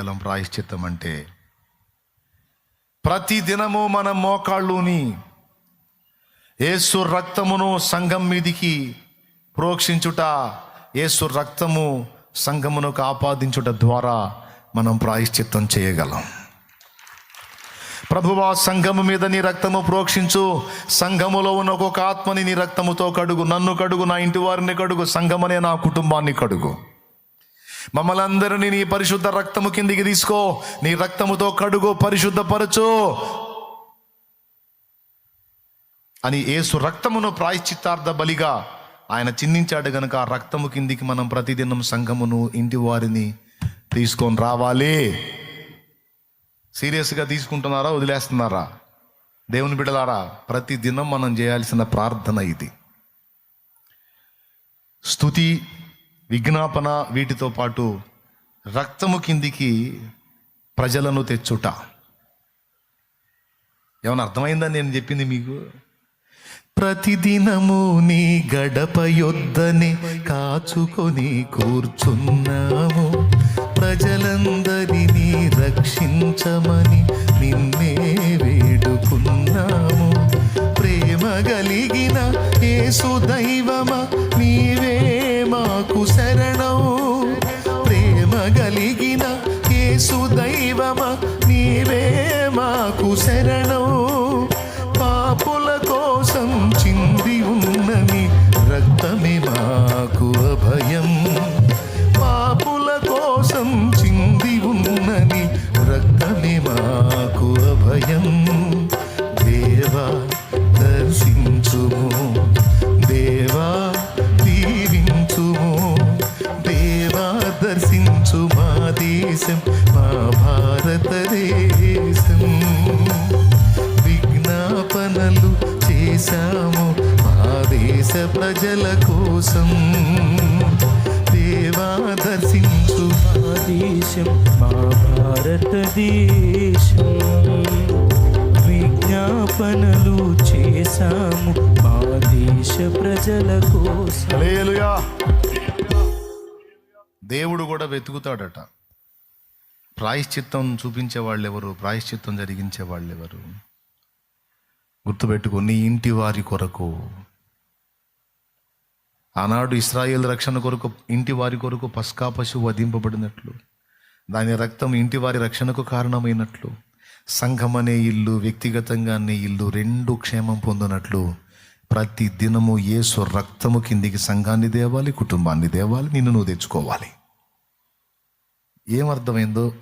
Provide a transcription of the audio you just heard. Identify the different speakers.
Speaker 1: జలం ప్రాయశ్చిత్తం అంటే ప్రతి దినము మన మోకాళ్ళుని యేసు రక్తమును సంఘం మీదికి ప్రోక్షించుట యేసు రక్తము సంఘమునకు ఆపాదించుట ద్వారా మనం ప్రాయశ్చిత్తం చేయగలం. ప్రభువా సంఘము మీద నీ రక్తము ప్రోక్షించు. సంఘములో ఉన్న ఒక్కొక్క ఆత్మని నీ రక్తముతో కడుగు. నన్ను కడుగు నా ఇంటి వారిని కడుగు. సంఘమనే నా కుటుంబాన్ని కడుగు. మమ్మల్ అందరినీ నీ పరిశుద్ధ రక్తము కిందికి తీసుకో. నీ రక్తముతో కడుగు పరిశుద్ధపరచు. అని ఏసు రక్తమును ప్రాయశ్చిత్తార్థ బలిగా ఆయన చిందించాడు గనుక ఆ రక్తము కిందికి మనం ప్రతిదినం సంఘమును ఇంటి వారిని తీసుకొని రావాలి. సీరియస్గా తీసుకుంటున్నారా వదిలేస్తున్నారా? దేవుని బిడలారా ప్రతి దినం మనం చేయాల్సిన ప్రార్థన ఇది. స్థుతి విజ్ఞాపన వీటితో పాటు రక్తము కిందికి ప్రజలను తెచ్చుట. ఏమైనా అర్థమైందని నేను చెప్పింది మీకు? ప్రతిదినము నీ గడప యొద్దనే కాచుకొని కూర్చున్నాము. ప్రజలందరినీ రక్షించమని నిన్నే వేడుకున్నాము. ప్రేమ కలిగిన ఏ దైవమా? నీవే మాకు శరణం. పాపుల కోసం చింది ఉన్నని రక్తమే మాకు అభయం. పాపుల కోసం చింది ఉన్నని రక్తమే మాకు అభయం. దేవా దర్శించుము. దేవా దీవించుము. దేవా దర్శించుమా? దేశం మా భారతదేశం. విజ్ఞాపనలు చేశాము మా దేశ ప్రజల కోసం. దేవా దర్శించు
Speaker 2: మా దేశం మా భారతదేశం. విజ్ఞాపనలు చేశాము మా దేశ ప్రజల కోసం.
Speaker 1: దేవుడు కూడా వెతుకుతాడట. ప్రాయశ్చిత్తం చూపించే వాళ్ళు ఎవరు ప్రాయశ్చిత్తం జరిగించే వాళ్ళు ఎవరు గుర్తుపెట్టుకో నీ ఇంటి వారి కొరకు. ఆనాడు ఇస్రాయేల్ రక్షణ కొరకు ఇంటి వారి కొరకు పస్కా పశువు వధింపబడినట్లు దాని రక్తం ఇంటి వారి రక్షణకు కారణమైనట్లు సంఘం అనే ఇల్లు వ్యక్తిగతంగా అనే ఇల్లు రెండు క్షేమం పొందినట్లు ప్రతి దినము ఏసు రక్తము కిందికి సంఘాన్ని దేవాలి కుటుంబాన్ని దేవాలి నిన్ను నువ్వు తెచ్చుకోవాలి. ఏమర్థమైందో